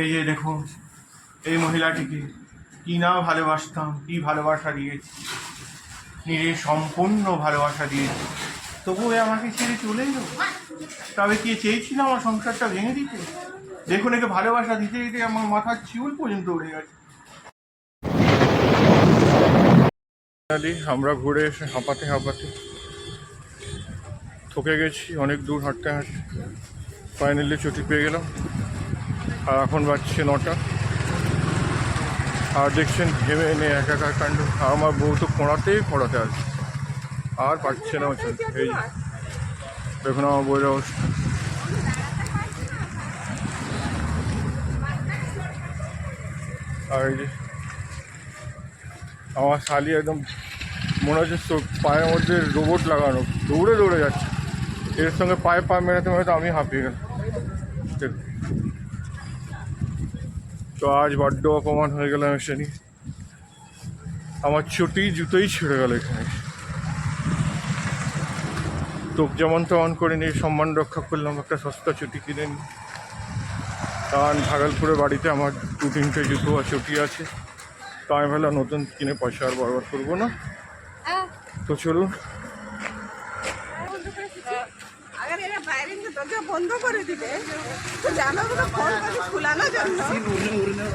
এই যে দেখুন, এই মহিলাটিকে কি না ভালোবাসতাম, কি ভালোবাসা দিয়েছি। নিজে সম্পূর্ণ ভালোবাসা দিয়েছি। তবুও এ আমাকে ছেড়ে চলে এলো। তবে কি চেয়েছিল আমার সংসারটা ভেঙে দিতে? দেখুন, একে ভালোবাসা দিতে দিতে আমার মাথার চিউল পর্যন্ত উড়ে গেছে। আমরা ঘুরে এসে হাঁপাতে হাঁপাতে থকে গেছি, অনেক দূর হাঁটতে হাঁটতে। ফাইনালি ছুটি পেয়ে গেলাম। আর এখন বাজছে নটা। আর দেখছেন ঘেমে এনে একাকার কাণ্ড। আমার বউ তো খোঁড়াতেই খোঁড়াতে আছে আর পারছে না হচ্ছে এই দেখুন আমার বউয়ের অবস্থা। আর এই যে, আমার শালি একদম মনে হচ্ছে পায়ের মধ্যে রোবট লাগানো। দৌড়ে দৌড়ে যাচ্ছে। এর সঙ্গে পায়ে পা মেরাতে মেরাতে আমি হাঁপিয়ে গেলাম। তো আজ বড্ড অপমান হয়ে গেলাম এসে নিয়ে আমার ছুটি জুতোই ছিঁড়ে গেল এখানে। তোক যেমন তেমন করে নিয়ে সম্মান রক্ষা করলাম একটা সস্তা ছুটি কিনে নিই। কারণ ভাগলপুরে বাড়িতে আমার দু তিনটে জুতো আর ছুটি আছে। তো আমি ভাবলাম নতুন কিনে পয়সা আর বরবাদ করব না। তো চলুন। আগে এরা বাইরে থেকে দরজা বন্ধ করে দিবে। তো জানাগুলো ফোন করে খুলানোর জন্য।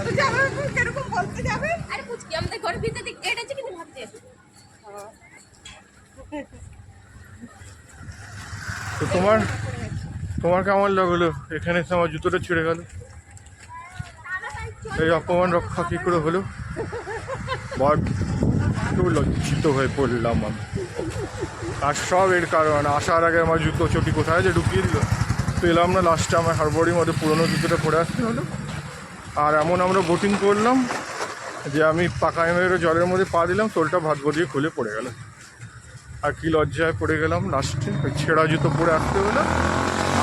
তো জানালা কীরকম বলতে যাবে? আরে পুচকি আমাদের ঘরের ভিতরে গেট আছে কিন্তু ভাবতে তো তোমার তোমার কেমন লাগল? এখানে এসে আমার জুতোটা ছিঁড়ে গেল। এই অপমান রক্ষা কী করে হলো? বড্ড লজ্জিত হয়ে পড়লাম আমি। আর সব এর কারণ। আসার আগে আমার জুতো চটি কোথায় যে ঢুকিয়ে দিল। পেলাম না লাস্টে আমার হাড়বড়ির মধ্যে পুরোনো জুতোটা পরে আসতে হলো। আর এমন আমরা বোটিং করলাম যে আমি পাকা মেরে জলের মধ্যে পা দিলাম, সোলটা ভাত দিয়ে খুলে পড়ে গেল। আর কি লজ্জায় পড়ে গেলাম লাস্টে ছেঁড়া জুতো পরে আসতে হলো।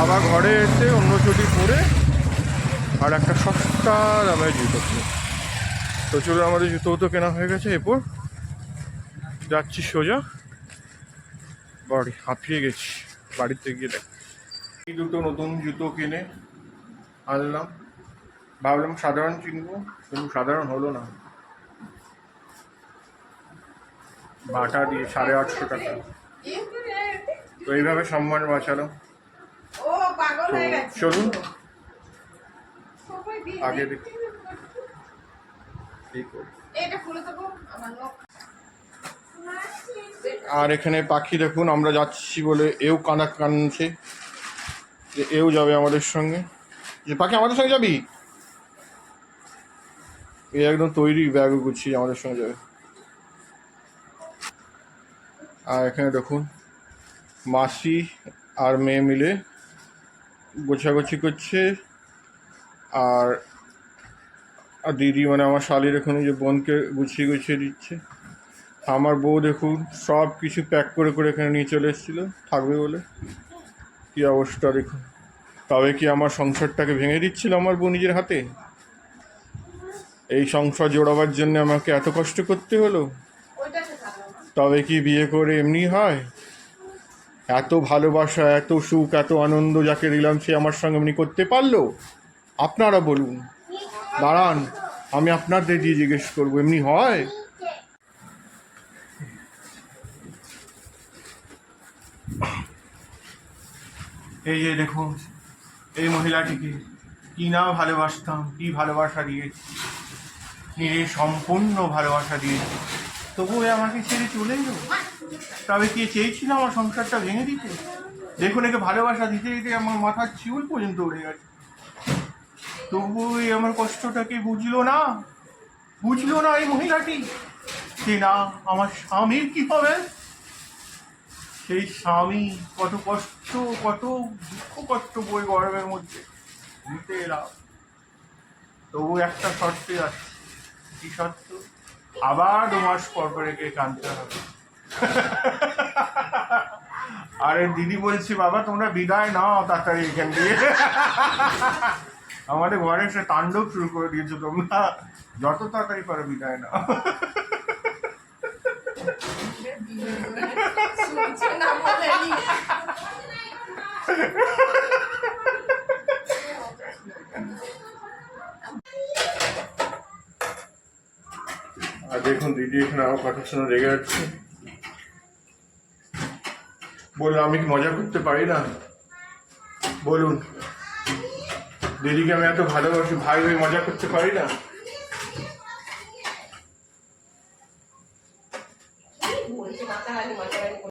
আবার ঘরে এসে অন্য চটি পরে আর একটা সস্তা দামের জুতো কিনে। তো চলো আমাদের জুতো তো কেনা হয়ে গেছে এরপর। যাচ্ছি সোজা। বাড়ি হাঁপিয়ে গেছি বাড়িতে গিয়ে দেখ। এই দুটো নতুন জুতো কিনে আনলাম। ভাবলাম সাধারণ কিনবো কিন্তু সাধারণ হলো না। বাটা দিয়ে সাড়ে আটশো টাকা। তো এইভাবে সম্মান বাঁচালাম। ও পাগল তো চলুন। আগে দেখি। এটা খুলে দেবো আমার লোক আর এখানে পাখি দেখুন, আমরা যাচ্ছি বলে এও কানা কানছে যে এও যাবে আমাদের সঙ্গে। যে পাখি আমাদের সঙ্গে যাবি? এ একদম তৈরি ব্যাগ গুছিয়ে আমাদের সঙ্গে যাবে। আর এখানে দেখুন, মাসি আর মেয়ে মিলে গোছাগুছি করছে। আর আর দিদি মানে আমার শালির এখানে যে বোনকে গুছিয়ে গুছিয়ে দিচ্ছে। আমার বউ দেখুন, সব কিছু প্যাক করে করে এখানে নিয়ে চলে এসেছিল, থাকবে বলে। কী অবস্থা দেখুন। তবে কি আমার সংসারটাকে ভেঙে দিচ্ছিল আমার বউ নিজের হাতে? এই সংসার জোড়াবার জন্য আমাকে এত কষ্ট করতে হলো? তবে কি বিয়ে করে এমনি হয়? এত ভালোবাসা, এত সুখ, এত আনন্দ যাকে দিলাম সে আমার সঙ্গে এমনি করতে পারল? আপনারা বলুন। দাঁড়ান, আমি আপনাদের দিয়ে জিজ্ঞেস করব, এমনি হয়? এই যে দেখুন এই মহিলাটিকে কি না ভালোবাসতাম, কি ভালোবাসা দিয়েছি নিজে সম্পূর্ণ ভালোবাসা দিয়েছি। তবুও এ আমাকে ছেড়ে চলে এলো। তবে কি চেয়েছিল আমার সংসারটা ভেঙে দিতে? দেখুন, একে ভালোবাসা দিতে দিতে আমার মাথার চিউল পর্যন্ত উড়ে গেছে। তবুও এই আমার কষ্টটাকে বুঝলো না? বুঝলো না এই মহিলাটি? যে না, আমার স্বামীর কি হবে? সেই স্বামী কত কষ্ট, কত দুঃখ কষ্ট বই গরমের মধ্যে। দিতে এলাম। তবু একটা শর্তে আছে। কি শর্ত? আবার দু মাস পর পর একে কানতে হবে। আরে দিদি বলছি, বাবা, তোমরা বিদায় নাও তাড়াতাড়ি এখান দিয়ে। আমাদের ঘরে সে তাণ্ডব শুরু করে দিয়েছ তোমরা। যত তাড়াতাড়ি পারো বিদায় নাও। দেখুন, দিদি এখানে আমার কথা শুনে রেগে যাচ্ছে। বলল, আমি কি মজা করতে পারি না? বলুন, দিদিকে আমি এত ভালোবাসি, ভাই ভাই মজা করতে পারি না?